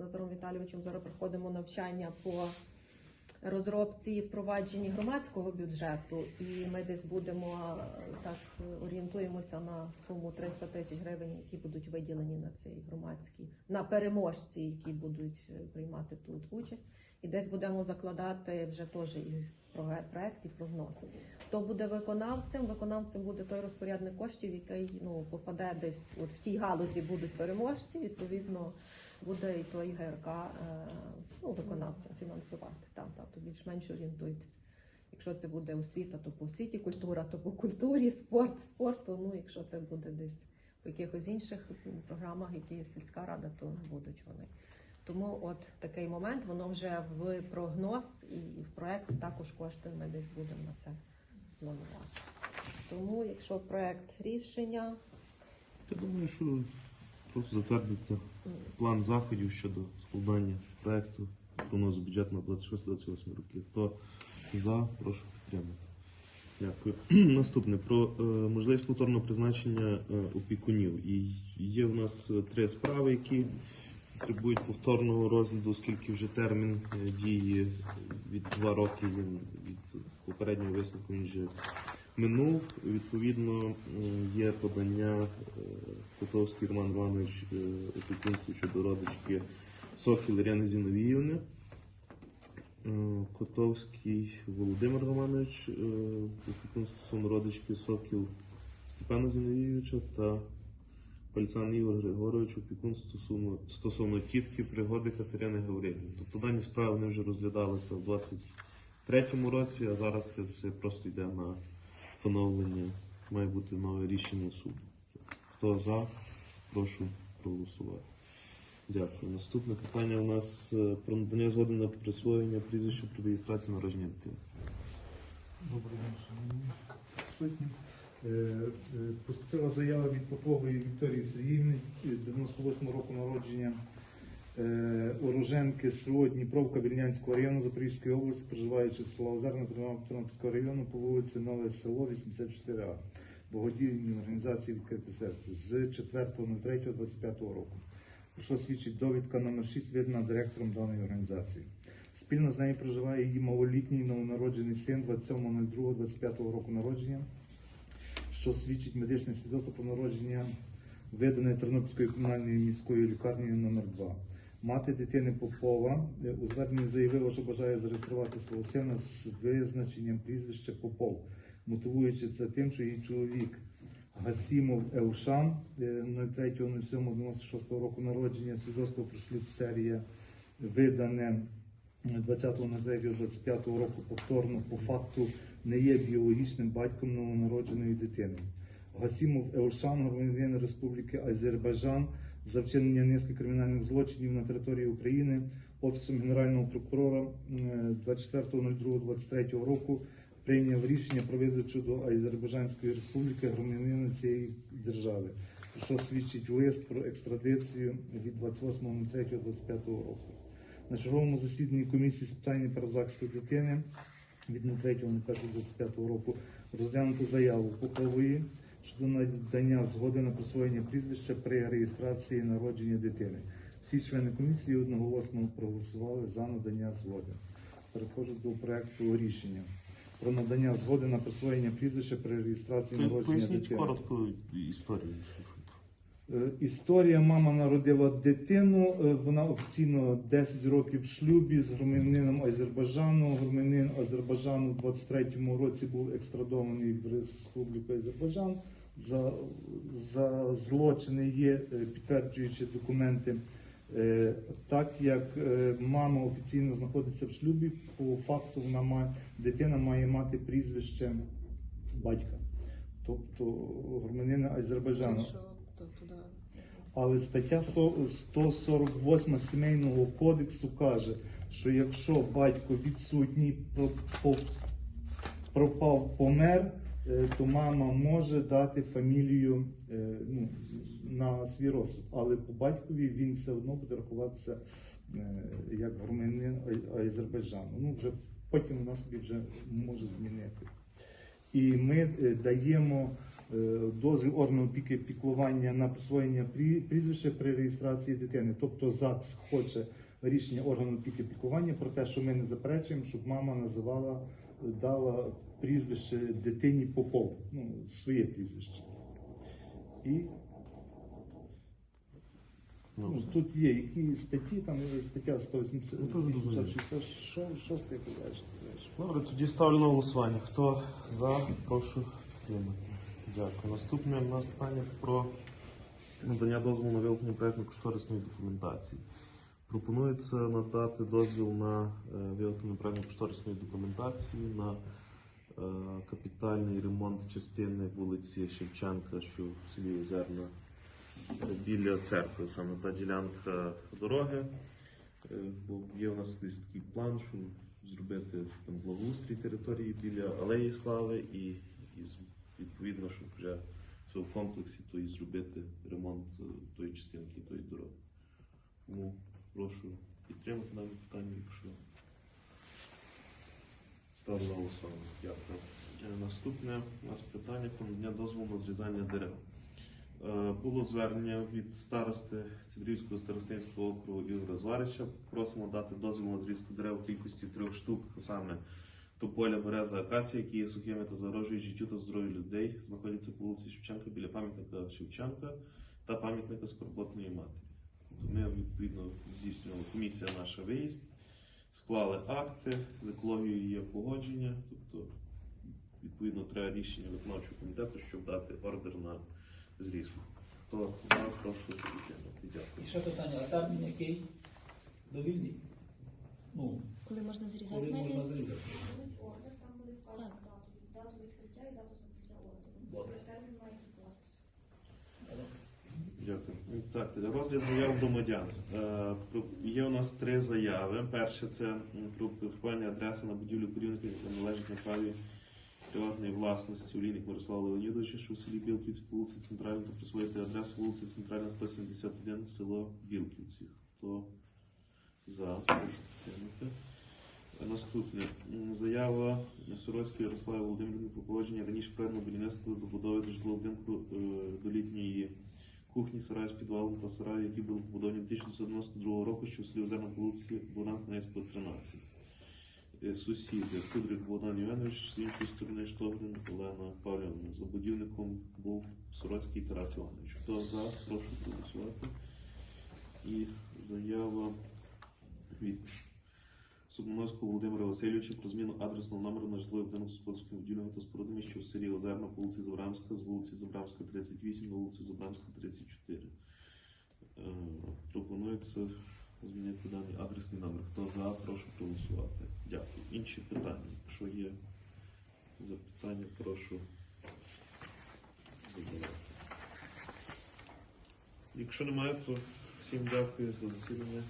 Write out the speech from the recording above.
Назаром Віталійовичем зараз проходимо навчання по розробці і впровадженні громадського бюджету, і ми десь будемо е, так орієнтуємося на суму 300 тисяч гривень, які будуть виділені на цей громадський на переможці, які будуть е, приймати тут участь. І десь будемо закладати вже теж і проект, і прогноз. Хто буде виконавцем? Виконавцем буде той розпорядник коштів, який ну попаде десь от в тій галузі будуть переможці. Відповідно, буде і той ГРК е, ну, виконавцем фінансувати. Там, там, то більш-менш орієнтуйтесь. Якщо це буде освіта, то по освіті, культура, то по культурі, спорт, спорту. Ну, якщо це буде десь по якихось інших програмах, які сільська рада, то будуть вони. Тому от такий момент, воно вже в прогноз і в проект також кошти ми десь будемо на це планувати. Тому, якщо проект рішення, Я думаю, що просто затвердити план заходів щодо складання проекту прогнозу бюджету на 26-28 роки. Хто за, прошу підтримати. Дякую. Наступне про е, можливість повторного призначення е, опікунів. І є в нас три справи, які потребують повторного розгляду, оскільки вже термін е, дії від два роки він від попереднього висновку він вже минув. Відповідно, е, є подання е, Котовський Роман Іванович е, опікунство щодо родички Сокіл Ірини Зіновіївни. Е, Котовський Володимир Романович, е, опікунство стосовно родички Сокіл Степана Зіновійовича та Пальцан Ігор Григорович, опікунство стосовно, стосовно тітки пригоди Катерини Гаврилівни. Тобто дані справи вони вже розглядалися в 23-му році, а зараз це все просто йде на поновлення, має бути нове рішення суду. Хто за, прошу проголосувати. Дякую. Наступне питання у нас е, про надання згоди на присвоєння прізвища при реєстрації народження дитини. Добрий день. Е, е, Поступила заява від Попової Вікторії Сергіївни, е, 98 року народження, уроженки село Дніпровка Вільнянського району Запорізької області, проживаючи в село Озерна Тернопільського району по вулиці Нове Село, 84А, благодійній організації Відкрите серце з 4.03.25 року. Що свідчить довідка номер 6, видана директором даної організації. Спільно з нею проживає її малолітній новонароджений син 27.02.25 року народження, що свідчить медичне свідоцтво про народження, видане Тернопільською комунальною міською лікарнею номер 2 Мати дитини Попова е, у зверненні заявила, що бажає зареєструвати свого сина з визначенням прізвища Попов, мотивуючи це тим, що її чоловік Гасімов Елшан е, 03.07.96 року народження, свідоцтво про шлюб серія видане 20.03.25 року повторно по факту не є біологічним батьком новонародженої дитини. Гасімов Елшан, громадянин Республіки Азербайджан, за вчинення низки кримінальних злочинів на території України Офісом Генерального прокурора е, 24.02.23 року прийняв рішення про видачу до Азербайджанської республіки громадянина цієї держави, що свідчить лист про екстрадицію від 28.03.25 року. На черговому засіданні комісії з питань прав захисту дитини від 03.01.25 року розглянуто заяву Пухової щодо надання згоди на присвоєння прізвища при реєстрації народження дитини. Всі члени комісії одноголосно проголосували за надання згоди. Переходжу до проекту рішення про надання згоди на присвоєння прізвища при реєстрації народження Поясніть дитини. коротко історію. Е, Історія мама народила дитину. е, Вона офіційно 10 років в шлюбі з громадянином Азербайджану. Громадянин Азербайджану у 23-му році був екстрадований в Республіку Азербайджан. За, за злочини є е, підтверджуючі документи. Так як мама офіційно знаходиться в шлюбі, по факту вона має, дитина має мати прізвище батька, тобто громадянина Азербайджану. То туди. Але стаття 148 сімейного кодексу каже, що якщо батько відсутній, пропав, помер, е, то мама може дати фамілію е, ну, на свій розсуд. Але по батькові він все одно буде рахуватися е, як громадянин Азербайджану. Ну, вже потім вона собі вже може змінити. І ми даємо дозвіл органу опіки піклування на присвоєння прізвища при реєстрації дитини. Тобто ЗАГС хоче рішення органу опіки піклування про те, що ми не заперечуємо, щоб мама називала, дала прізвище дитині Попов, ну, своє прізвище. І Ну, ну, тут є які статті, там е, стаття 180, Ну, то зрозуміло. 166 і так далі. Добре, тоді ставлю на голосування. Хто за, прошу підтримати. Дякую. Наступне у нас питання про надання дозволу на виготовлення проєктно-кошторисної документації. Пропонується надати дозвіл на е, виготовлення проєктно-кошторисної документації на е, капітальний ремонт частини вулиці Шевченка, що в селі Озерна, біля церкви, саме та ділянка дороги. Е, Бо є у нас такий план, що зробити там благоустрій території біля Алеї Слави і, відповідно, щоб вже все в комплексі, то і зробити ремонт е, тої частинки, тої дороги. Тому прошу підтримати дане питання, якщо ставлю на голосування. Дякую. Е, Наступне у нас питання про надання дозволу на зрізання дерев. Е, Було звернення від старости Цибрівського старостинського округу Ігоря Зварича. Просимо дати дозвіл на зрізку дерев у кількості трьох штук, саме тополя, береза, акація, які є сухими та загрожують життю та здоров'ю людей, знаходяться по вулиці Шевченка біля пам'ятника Шевченка та пам'ятника Скорботної матері. Тобто ми відповідно здійснювали комісія наша виїзд, склали акти, з екологією є погодження, тобто відповідно треба рішення виконавчого комітету, щоб дати ордер на зрізку. Хто за, прошу підтримати. Дякую. І ще питання, а термін який? Довільний? Ну, Коли можна зрізати коли можна навіть? зрізати? Ордер, там буде вказано дату, дату відкриття і дату закриття ордеру. Термін має відкластися. Дякую. Так, розгляд заяв громадян. Е, про- Є у нас три заяви. Перше це м, про приховання адреси на будівлю корівника, яка належить на праві приватної власності Олійник Мирослава Леонідовича, що в селі Білківці, по вулиці Центральна, та присвоїти адресу вулиці Центральна, 171, село Білківці. Хто за? Прошу Наступне заява Сороцької Ярослави Володимирівни про погодження раніше проєктного будівництва добудови до житлового будинку е, до літньої кухні, сараю з підвалом та сараю, які були побудовані 1992 року, що в селі Озерна вулиці Богдан Хмельницького, 13. Е, Сусіди Кудрик Богдан Іванович, з іншої сторони Штогрин Олена Павлівна. За будівником був Сороцький Тарас Іванович. Хто за, прошу проголосувати. І заява від Субмановського Володимира Васильовича про зміну адресного номеру на житловий будинок господарськими будівлями та спорудами, що в селі Озерна по вулиці Забрамська, з вулиці Забрамська 38 на вулицю Забрамська 34. Е, Пропонується змінити даний адресний номер. Хто за, прошу проголосувати. Дякую. Інші питання. Якщо є запитання, прошу задавати. Якщо немає, то всім дякую за засідання.